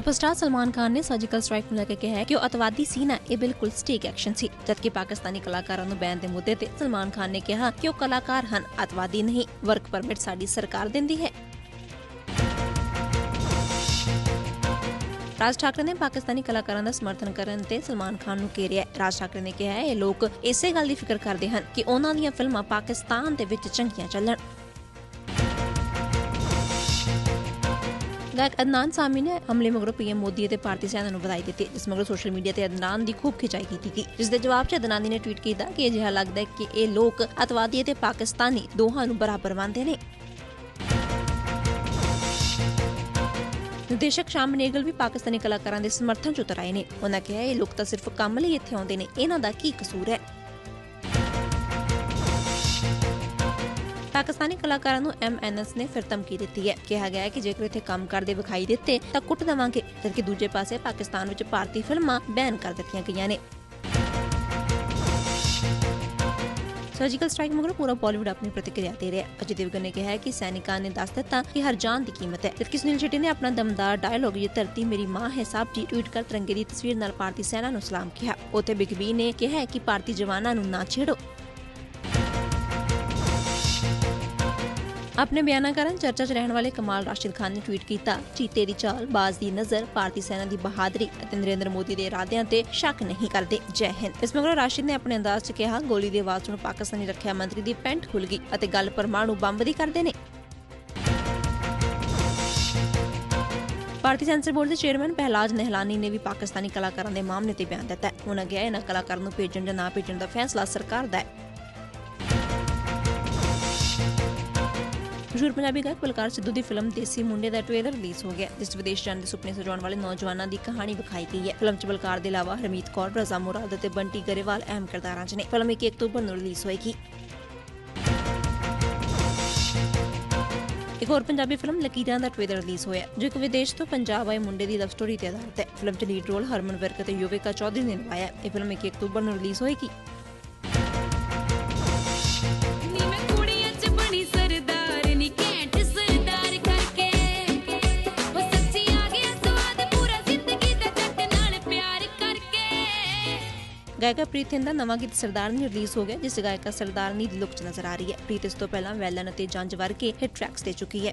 Superstar Salman Khan ਨੇ surgical strike ਨੂੰ ਲੈ ਕੇ ਕਿਹਾ ਕਿ ਉਹ ਅਤਵਾਦੀ ਸੀ ਨਾ ਇਹ ਬਿਲਕੁਲ ਸਟੇਕ ਐਕਸ਼ਨ ਸੀ, ਜਦਕਿ ਪਾਕਿਸਤਾਨੀ ਕਲਾਕਾਰਾਂ ਨੂੰ ਬੈਨ ਦੇ ਮੁੱਦੇ ਤੇ ਸਲਮਾਨ ਖਾਨ ਨੇ ਕਿਹਾ ਕਿ ਉਹ ਕਲਾਕਾਰ ਹਨ, ਅਤਵਾਦੀ ਨਹੀਂ ਵਰਕ ਪਰਮਿਟ ਸਾਡੀ ਸਰਕਾਰ ਦਿੰਦੀ ਹੈ। ਰਾਜ ਠਾਕਰੇ ਨੇ ਪਾਕਿਸਤਾਨੀ ਕਲਾਕਾਰਾਂ ਦਾ ਸਮਰਥਨ ਕਰਨ ਤੇ ਸਲਮਾਨ ਖਾਨ ਨੂੰ ਘੇਰਿਆ ਰਾਜ ਠਾਕਰੇ ਨੇ ਕਿਹਾ ਇਹ ਲੋਕ ਇਸੇ ਗੱਲ ਦੀ ਫਿਕਰ ਕਰਦੇ ਹਨ ਕਿ ਉਹਨਾਂ ਦੀਆਂ ਫਿਲਮਾਂ ਪਾਕਿਸਤਾਨ ਦੇ ਵਿੱਚ ਚੰਗੀਆਂ ਚੱਲਣ। ਗਾਇਕ ਅਦਨਾਨ ਸਾਮੀ ਨੇ ਹਮਲੇ ਮਗਰੋਂ ਪੀਐਮ ਮੋਦੀ ਅਤੇ ਭਾਰਤੀ ਸੈਨਾ ਨੂੰ ਵਧਾਈ ਦਿੱਤੀ, ਜਿਸ ਮਗਰੋਂ ਸੋਸ਼ਲ ਮੀਡੀਆ ਤੇ ਅਦਨਾਨ ਦੀ ਖੂਬ ਖਿਚਾਈ ਕੀਤੀ ਗਈ। ਜਿਸ ਦੇ ਜਵਾਬ 'ਚ ਅਦਨਾਨੀ ਨੇ ਟਵੀਟ ਕੀਤਾ ਕਿ ਅਜਿਹਾ ਲੱਗਦਾ ਹੈ ਕਿ ਇਹ ਲੋਕ ਅਤਵਾਦੀ ਅਤੇ ਪਾਕਿਸਤਾਨੀ ਦੋਹਾਂ ਨੂੰ ਬਰਾਬਰ ਮੰਨਦੇ ਨੇ। ਨਿਰਦੇਸ਼ਕ ਸ਼ਾਮ ਨੇਗਲ ਵੀ ਪਾਕਿਸਤਾਨੀ ਕਲਾਕਾਰਾਂ ਦੇ ਸਮਰਥਨ 'ਚ ਉਤਰ ਆਏ ਨੇ। ਉਹਨਾਂ ਕਿਹਾ, ਇਹ ਲੋਕ ਤਾਂ ਸਿਰਫ ਕੰਮ ਲਈ ਇੱਥੇ ਆਉਂਦੇ ਨੇ। ਇਹਨਾਂ ਦਾ ਕੀ ਕਸੂਰ ਹੈ? ਪਾਕਿਸਤਾਨੀ ਕਲਾਕਾਰਾਂ ਨੂੰ ਐਮਐਨਐਸ ਨੇ ਫਿਰ ਧਮਕੀ ਦਿੱਤੀ ਹੈ। ਕਿਹਾ ਗਿਆ ਹੈ ਕਿ ਜੇਕਰ ਇੱਥੇ ਕੰਮ ਕਰਦੇ ਵਿਖਾਈ ਦਿੱਤੇ, ਤਾਂ ਕੁੱਟ ਦੇਵਾਂਗੇ। ਜਦਕਿ ਦੂਜੇ ਪਾਸੇ ਪਾਕਿਸਤਾਨ ਵਿੱਚ ਭਾਰਤੀ ਫਿਲਮਾਂ ਬੈਨ ਕਰ ਦਿੱਤੀਆਂ ਗਈਆਂ ਨੇ। ਸਰਜੀਕਲ ਸਟ੍ਰਾਈਕ ਮਗਰੋਂ ਪੂਰਾ ਬਾਲੀਵੁੱਡ ਆਪਣੀ ਪ੍ਰਤੀਕਿਰਿਆ ਦੇ ਰਿਹਾ ਅਜੇ ਦੇਵਗਨ ਨੇ ਕਿਹਾ ਕਿ ਸੈਨਿਕਾਂ ਨੇ ਦੱਸ ਦਿੱਤਾ ਕਿ ਹਰ ਜਾਨ ਦੀ ਕੀਮਤ ਹੈ। ਜਦਕਿ ਸੁਨੀਲ ਸ਼ੈੱਟੀ ਨੇ ਆਪਣਾ ਦਮਦਾਰ ਡਾਇਲੌਗ ਇਹ ਧਰਤੀ ਮੇਰੀ ਮਾਂ ਹੈ ਸਾਹਿਬ ਜੀ ਟਵੀਟ ਕਰ ਤਿਰੰਗੇ ਦੀ ਤਸਵੀਰ ਨਾਲ ਭਾਰਤੀ ਸੈਨਾ ਨੂੰ ਸਲਾਮ ਕਿਹਾ। ਉੱਥੇ ਬਿਗ ਬੀ ਨੇ ਕਿਹਾ ਕਿ ਭਾਰਤੀ ਜਵਾਨਾਂ ਨੂੰ ਨਾ ਛੇੜੋ। ਆਪਣੇ ਬਿਆਨਾਂ ਕਾਰਨ ਚਰਚਾ 'ਚ ਰਹਿਣ ਵਾਲੇ ਕਮਾਲ ਰਾਸ਼ਿਦ ਖਾਨ ਨੇ ਟਵੀਟ ਕੀਤਾ, ਚੀਤੇ ਦੀ ਚਾਲ, ਬਾਜ਼ ਦੀ ਨਜ਼ਰ, ਭਾਰਤੀ ਸੈਨਾ ਦੀ ਬਹਾਦਰੀ ਅਤੇ ਨਰਿੰਦਰ ਮੋਦੀ ਦੇ ਇਰਾਦਿਆਂ ਤੇ ਸ਼ੱਕ ਨਹੀਂ ਕਰਦੇ। ਜੈ ਹਿੰਦ। ਇਸ ਮਗਰੋਂ ਰਾਸ਼ਿਦ ਨੇ ਆਪਣੇ ਅੰਦਾਜ਼ 'ਚ ਕਿਹਾ, ਗੋਲੀ ਦੀ ਆਵਾਜ਼ ਸੁਣ ਪਾਕਿਸਤਾਨੀ ਰੱਖਿਆ ਮੰਤਰੀ ਦੀ ਪੈਂਟ ਖੁੱਲ ਗਈ ਅਤੇ ਗੱਲ ਪਰਮਾਣੂ ਬੰਬ ਦੀ ਕਰਦੇ ਨੇ। ਭਾਰਤੀ ਸੈਂਸਰ ਬੋਰਡ ਦੇ ਚੇਅਰਮੈਨ ਪਹਿਲਾਜ ਨਹਿਲਾਨੀ ਨੇ ਵੀ ਪਾਕਿਸਤਾਨੀ ਕਲਾਕਾਰਾਂ ਦੇ ਮਾਮਲੇ ਤੇ ਬਿਆਨ ਦਿੱਤਾ ਹੈ। ਉਹਨਾਂ ਕਿਹਾ ਇਹਨਾਂ ਕਲਾਕਾਰਾਂ ਨੂੰ ਭੇਜਣ ਜਾਂ ਨਾ ਭੇਜਣ ਦਾ ਫੈਸਲਾ ਸਰਕਾਰ ਦਾ ਹੈ। ਮਸ਼ਹੂਰ ਪੰਜਾਬੀ ਗਾਇਕ ਬਲਕਾਰ ਸਿੱਧੂ ਦੀ ਫਿਲਮ ਦੇਸੀ ਮੁੰਡੇ ਦਾ ਟ੍ਰੇਲਰ ਰਿਲੀਜ਼ ਹੋ ਗਿਆ, ਜਿਸ ਵਿਦੇਸ਼ ਜਾਣ ਦੇ ਸੁਪਨੇ ਸਜਾਉਣ ਵਾਲੇ ਨੌਜਵਾਨਾਂ ਦੀ ਕਹਾਣੀ ਵਿਖਾਈ ਗਈ ਹੈ। ਫਿਲਮ 'ਚ ਬਲਕਾਰ ਦੇ ਇਲਾਵਾ ਹਰਮੀਤ ਕੌਰ, ਰਜ਼ਾ ਮੁਰਾਦ ਅਤੇ ਬੰਟੀ ਗਰੇਵਾਲ ਅਹਿਮ ਕਿਰਦਾਰਾਂ 'ਚ ਨੇ। ਫਿਲਮ 1 ਅਕਤੂਬਰ ਨੂੰ ਰਿਲੀਜ਼ ਹੋਏਗੀ। ਇੱਕ ਹੋਰ ਪੰਜਾਬੀ ਫਿਲਮ ਲਕੀਰਾਂ ਦਾ ਟ੍ਰੇਲਰ ਰਿਲੀਜ਼ ਹੋਇਆ, ਜੋ ਇੱਕ ਵਿਦੇਸ਼ ਤੋਂ ਪੰਜਾਬ ਆਏ ਮੁੰਡੇ ਦੀ ਲਵ ਸਟੋਰੀ ਤੇ ਆਧਾਰਿਤ ਹੈ। ਫਿਲਮ 'ਚ ਲੀਡ ਰੋਲ ਹਰਮਨ ਵਿਰਕ ਅਤੇ ਯੁਵਿਕਾ ਚੌਧਰੀ ਨੇ ਨਿਭਾਇਆ ਇਹ ਫਿਲਮ 1 ਅਕਤੂਬਰ ਨੂੰ ਰਿਲੀਜ਼ ਹੋਏਗੀ। ਗਾਇਕਾ ਪ੍ਰੀਤ ਹਿੰਦ ਦਾ ਨਵਾਂ ਗੀਤ ਸਰਦਾਰਨੀ ਰਿਲੀਜ਼ ਹੋ ਗਿਆ, ਜਿਸ ਗਾਇਕਾ ਸਰਦਾਰਨੀ ਦੀ ਲੁੱਕ 'ਚ ਨਜ਼ਰ ਆ ਰਹੀ ਹੈ। ਪ੍ਰੀਤ ਇਸ ਤੋਂ ਪਹਿਲਾਂ ਵੈਲਨ ਅਤੇ ਜੰਜ ਵਰਗੇ ਹਿੱਟ ਟਰੈਕਸ ਦੇ ਚੁੱਕੀ ਹੈ।